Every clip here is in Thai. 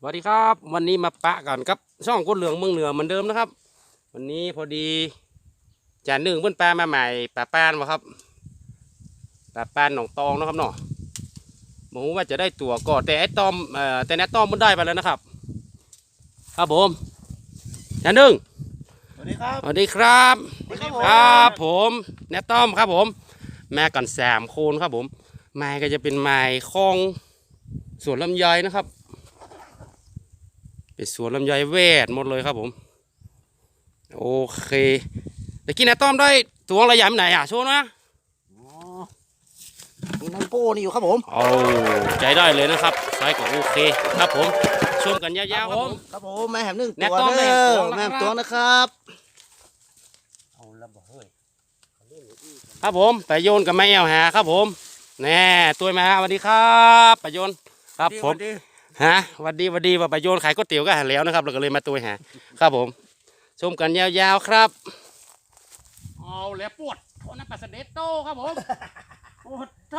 สวัสดีครับวันนี้มาปะกันครับช่องคนเหลืองเมืองเหนือเหมือนเดิมนะครับ วันนี้พอดีจานหนึ่งเพิ่นปลามาใหม่ปลาปานวะครับปลาปานหนองตองนะครับเนาะหมูว่าจะได้ตัวก่อนแต่ไอ้ตอมเอ่อแต่แนตตอมมันได้ไปแล้วนะครับ ครับผมจานหนึ่งสวัสดีครับ สวัสดีครับสวัสดีครับผมแนตตอมครับผม แม่กันสามคนครับผมไม้ก็จะเป็นไม้คลองสวนลำไยนะครับ เป็นสวนลำไยเวทหมดเลยครับผม โอเคแต่กี้แนตตอมได้ตัวอะไรใหญ่ไหนอะโชว์นะอ๋อมีนังโก้นี่อยู่ครับผมเอาใจได้เลยนะครับไซส์ก็โอเคครับผมชมกันยาวๆครับผมครับผมแม่แหมหนึ่งแม่ตัวต้อมเด้แม่อตัวแม่นะครับตัวนะครับเอาละบ่เฮ้ยครับผมไปโยนกับแม่เอวหาครับผมแน่ตัวมาสวัสดีครับไปโยนครับผม ฮะหวัดดีหวัดดีว่าไปโยนขายก๋วยเตี๋ยวก็หันแล้วนะครับ เราก็เลยมาตัวหาครับผม ชมกันยาวๆครับเอาแล้วปวดโทษนะปัสเดตโตครับผมปวดโต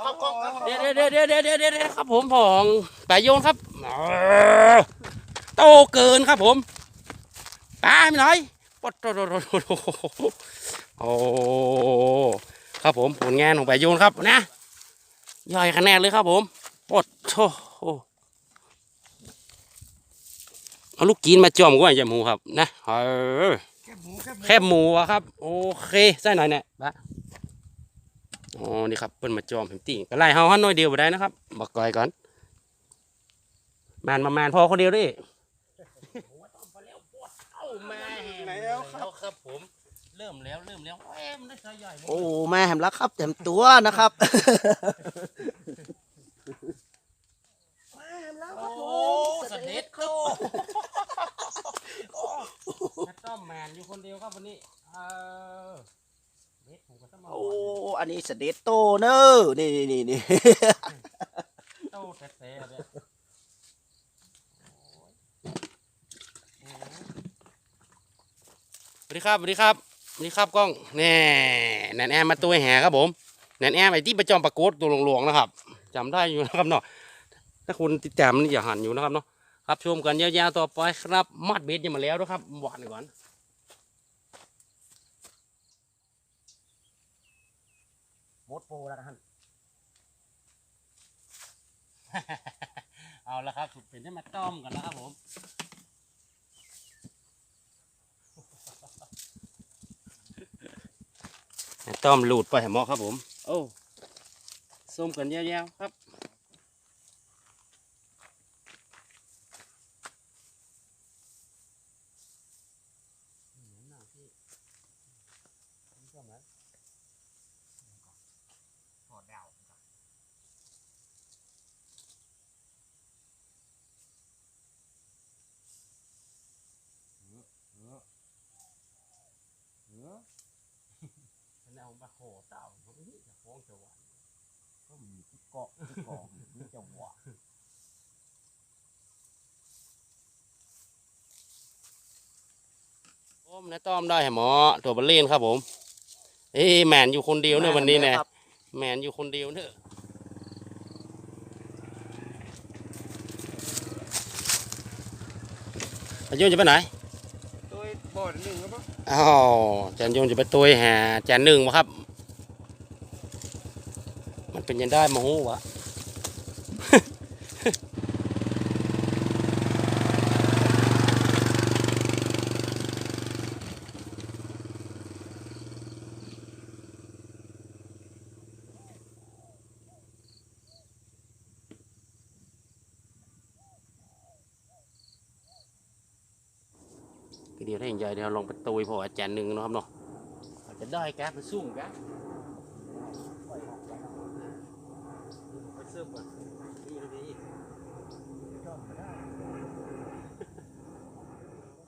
เข้ากล้องครับเดี๋ยวเดี๋ยวเดี๋ยวเดี๋ยวเดี๋ยวเดี๋ยวครับผมผองไปโยนครับโตเกินครับผมปลาไม่หน่อยปวดโตโตโตโตโอ้ครับผมผลงานของไปโยนครับนะย่อยคะแนนเลยครับผมปด โธ่เอาลูกกินมาจอมก็อย่าหมูครับ นะเออแค่หมูแค่หมูแคบหมูอะครับ โอเคใส่หน่อยเนี่ยบะอ๋อนี่ครับเปิ้นมาจอมเห็นติก็ไล่เฮาหันหน่อยเดียวบ่ได้นะครับบอกก่อยก่อนมานมามานพอคนเดียวดิเอามาแล้วครับผมเริ่มแล้วเริ่มแล้วแอมได้ใส่ใหญ่โอ้แม่แหมรักครับเต็มตัวนะครับ โอ้สเด็ จโตนัดต้อมแมนอยู่คนเดียวครับวันนี้ เออเด็ดผมก็ต้องมาโอ้ อันนี้สเดตโตเนอะนี่นี่นี่นี่โตแท้ๆเนี่ยสวัสดีครับสวัสดีครับสวัสดีครับกล้องแน่แนนแอมมาตัวแห่ครับผมแนนแอมไอ้ที่ประจอมประกฏตัวหลวงๆนะครับจำได้อยู่นะครับเนาะถ้าคุณติดตามนี่อย่าหันอยู่นะครับเนาะ ครับชมกันยาวๆต่อไปครับมัดเบ็ดยังมาแล้วนะครับหวานก่อนหมดโปรแล้วกันเอาละครับสุดเป็นได้มาต้อมกันแล้วครับผมต้อมหลุดไปแหมอครับผม โอ้ส้มกันยาวๆครับ หอดดาว เอา มาโหเต่าผมนี่จะฟ้องจะหวานก็มีที่เกาะที่กองนี่จะหวานโอ้มนะต้อมได้แหมอตัวบัลเล่นครับผมเอ้ยแมนอยู่คนเดียวเนี่ยวันนี้เนี่ยครับแมนอยู่คนเดียวเนอะอายุจะไปไหนตัว บ่อหนึ่งครับอ้าวจันยงจะไปตัวหาจานหนึ่งวะครับ มันเป็นยังได้มาหูวะ ก็เดียวได้อย่างใหญ่เดี๋ยวลองไปตุยพออาจารย์หนึ่งเนาะครับเนาะอาจจะได้แก๊สไปซุ่มแก๊สไปเสิร์ฟก่อนนี่เลยพี่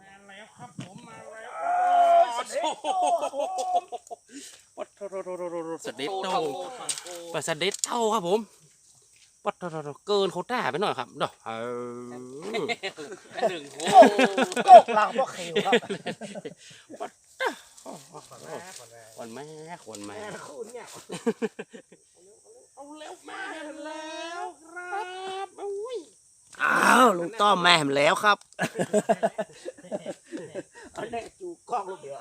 มาแล้วครับผมมาแล้วปัดโทโทโทโทโทสเด็ดโตปัดสเด็ดเท่าครับผม ปัดโทโทโทเกินโควต้าไปหน่อยครับเนาะเออหนึ่งโอ้โกกหลังพวกเขียวครับขวนแม่ขวนแม่แม่คู่เนี่ยเอาแล้วมาแล้วครับอุ้ยอ้าวลุงต้อมแม่มแล้วครับอันนี้จูกล้องลูกเดียว